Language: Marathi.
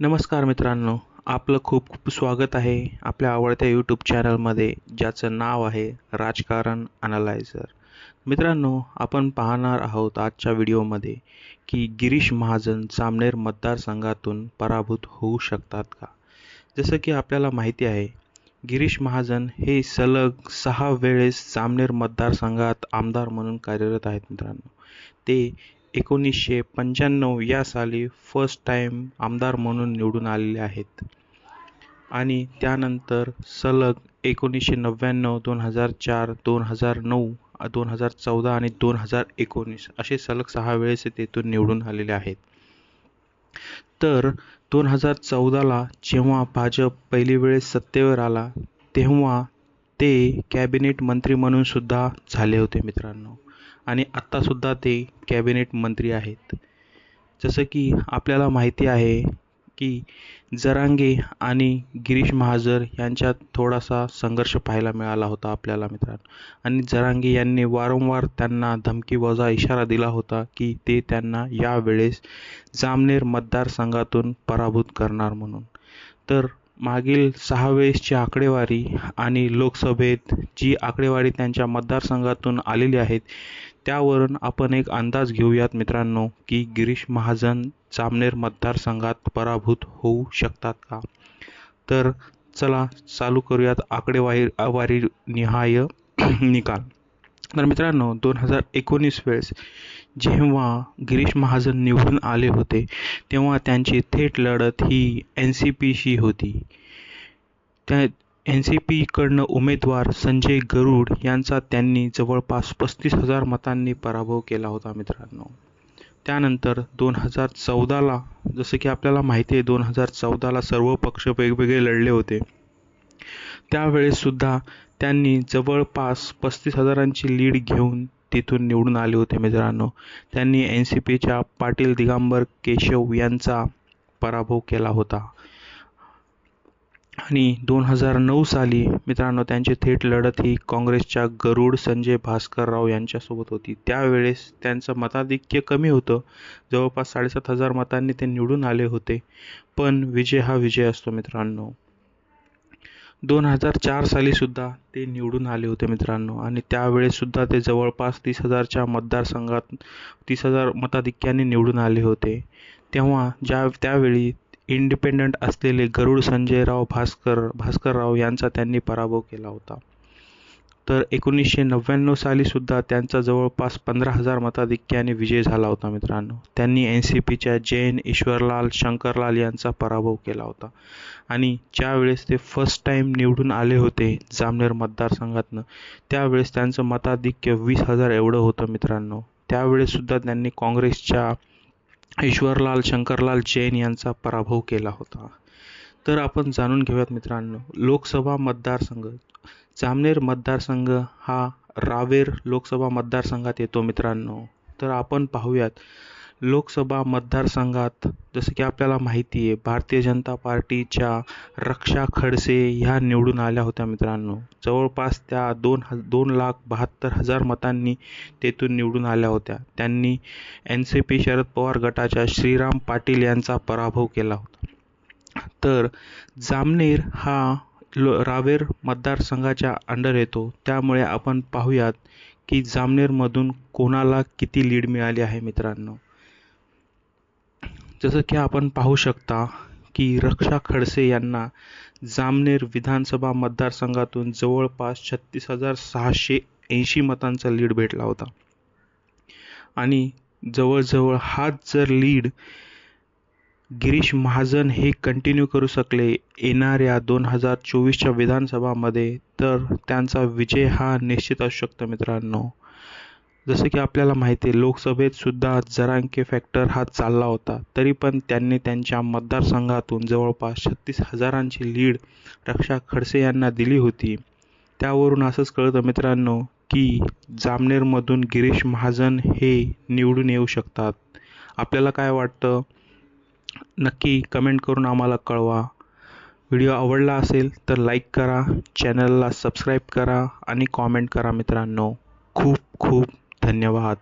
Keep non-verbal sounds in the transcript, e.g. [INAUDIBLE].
नमस्कार मित्रांनो आपलं खूप खूप स्वागत आहे आपल्या आवडत्या यूट्यूब चॅनलमध्ये ज्याचं नाव आहे राजकारण अनालायझर मित्रांनो आपण पाहणार आहोत आजच्या व्हिडिओमध्ये की गिरीश महाजन सामनेर मतदारसंघातून पराभूत होऊ शकतात का? जसं की आपल्याला माहिती आहे गिरीश महाजन हे सलग सहा वेळेस सामनेर मतदारसंघात आमदार म्हणून कार्यरत आहेत मित्रांनो. ते एकोणीसशे पंच्याण्णव या साली फर्स्ट टाईम आमदार म्हणून निवडून आलेले आहेत. आणि त्यानंतर सलग एकोणीसशे नव्याण्णव दोन हजार चार दोन हजार नऊ दोन हजार चौदा आणि दोन हजार एकोणीस असे सलग सहा वेळेस तेथून निवडून आलेले आहेत. तर दोन हजार चौदाला जेव्हा भाजप पहिली वेळेस सत्तेवर आला तेव्हा ते कॅबिनेट मंत्री म्हणून सुद्धा झाले होते मित्रांनो. आणि आत्तासुद्धा ते कॅबिनेट मंत्री आहेत. जसं की आपल्याला माहिती आहे की जरांगे आणि गिरीश महाजर यांच्यात थोडासा संघर्ष पाहायला मिळाला होता आपल्याला मित्रांनो. आणि जरांगे यांनी वारंवार त्यांना धमकीवजा इशारा दिला होता की ते त्यांना यावेळेस जामनेर मतदारसंघातून पराभूत करणार म्हणून. तर मागील सहा वेळेसची आकडेवारी आणि लोकसभेत जी आकडेवारी त्यांच्या मतदारसंघातून आलेली आहेत त्यावरून आपण एक अंदाज घेऊयात मित्रांनो की गिरीश महाजन जामनेर मतदारसंघात पराभूत होऊ शकतात का? तर चला चालू करूयात आकडेवारी वारी निहाय [CLEARS THROAT] निकाल. तर मित्रांनो दोन हजार एकोणीस वेळेस जेव्हा गिरीश महाजन निवडून आले होते तेव्हा त्यांची थेट लढत ही एन सी पीशी होती. त्या एन सी पीकडनं उमेदवार संजय गरुड यांचा त्यांनी जवळपास पस्तीस हजार मतांनी पराभव केला होता मित्रांनो. त्यानंतर दोन हजार चौदाला जसं की आपल्याला माहिती आहे दोन हजार चौदाला सर्व पक्ष वेगवेगळे लढले होते. त्यावेळेससुद्धा त्यांनी जवळपास पस्तीस हजारांची लीड घेऊन तिथून निवडून आले होते मित्रांनो. त्यांनी एन सी पीच्या पाटील दिगंबर केशव यांचा पराभव केला होता. आणि दोन हजार नऊ साली मित्रांनो त्यांची थेट लढत ही काँग्रेसच्या गरुड संजय भास्करराव यांच्यासोबत होती. त्यावेळेस त्यांचं मताधिक्य कमी होतं. जवळपास साडेसात हजार मतांनी ते निवडून आले होते. पण विजय हा विजय असतो मित्रांनो. दोन हजार चार सालीसुद्धा ते निवडून आले होते मित्रांनो. आणि त्यावेळेससुद्धा ते जवळपास तीस हजारच्या मतदारसंघात तीस हजार मताधिक्याने निवडून आले होते. तेव्हा ज्या त्यावेळी इंडिपेंडंट असलेले गरुड संजयराव भास्कर भास्करराव यांचा त्यांनी पराभव केला होता. तर एकोणीसशे नव्याण्णव सालीसुद्धा त्यांचा जवळपास पंधरा हजार मताधिक्याने विजय झाला होता मित्रांनो. त्यांनी एन सी पीच्या जैन ईश्वरलाल शंकरलाल यांचा पराभव केला होता. आणि ज्यावेळेस ते फर्स्ट टाईम निवडून आले होते जामनेर मतदारसंघातनं त्यावेळेस त्यांचं मताधिक्य वीस हजार एवढं होतं मित्रांनो. त्यावेळेससुद्धा त्यांनी काँग्रेसच्या ईश्वरलाल शंकरलाल जैन यांचा पराभव केला होता. तर आपण जाणून घेऊयात मित्रांनो लोकसभा मतदारसंघ जामनेर मतदारसंघ हा रावेर लोकसभा मतदारसंघात येतो मित्रांनो. तर आपण पाहूयात लोकसभा मतदारसंघात जसं की आपल्याला माहिती आहे भारतीय जनता पार्टीच्या रक्षा खडसे ह्या निवडून आल्या होत्या मित्रांनो. जवळपास त्या दोन ह दोन लाख बहात्तर हजार मतांनी तेथून निवडून आल्या होत्या. त्यांनी N C P Sharad Pawar गटाच्या श्रीराम पाटील यांचा पराभव केला होता. तर जामनेर हा लो रावेर मतदारसंघाच्या अंडर येतो. त्यामुळे आपण पाहूयात की जामनेरमधून कोणाला किती लीड मिळाली आहे मित्रांनो? जसं की आपण पाहू शकता की रक्षा खडसे यांना जामनेर विधानसभा मतदारसंघातून जवळपास छत्तीस हजार सहाशे ऐंशी मतांचा लीड भेटला होता. आणि जवळजवळ हाच जर लीड गिरीश महाजन हे कंटिन्यू करू शकले येणाऱ्या दोन हजार चोवीसच्या विधानसभामध्ये तर त्यांचा विजय हा निश्चित असू शकतो मित्रांनो. जसं की आपल्याला माहिती आहे लोकसभेत सुद्धा जरांके फॅक्टर हा चालला होता. तरी पण त्यांनी त्यांच्या मतदारसंघातून जवळपास छत्तीस हजारांची लीड रक्षा खडसे यांना दिली होती. त्यावरून असंच कळतं मित्रांनो की जामनेरमधून गिरीश महाजन हे निवडून येऊ शकतात. आपल्याला काय वाटतं? नक्की कमेंट करून आम्हाला कळवा. व्हिडिओ आवडला असेल तर लाईक करा चॅनलला सबस्क्राईब करा आणि कॉमेंट करा मित्रांनो. खूप खूप धन्यवाद.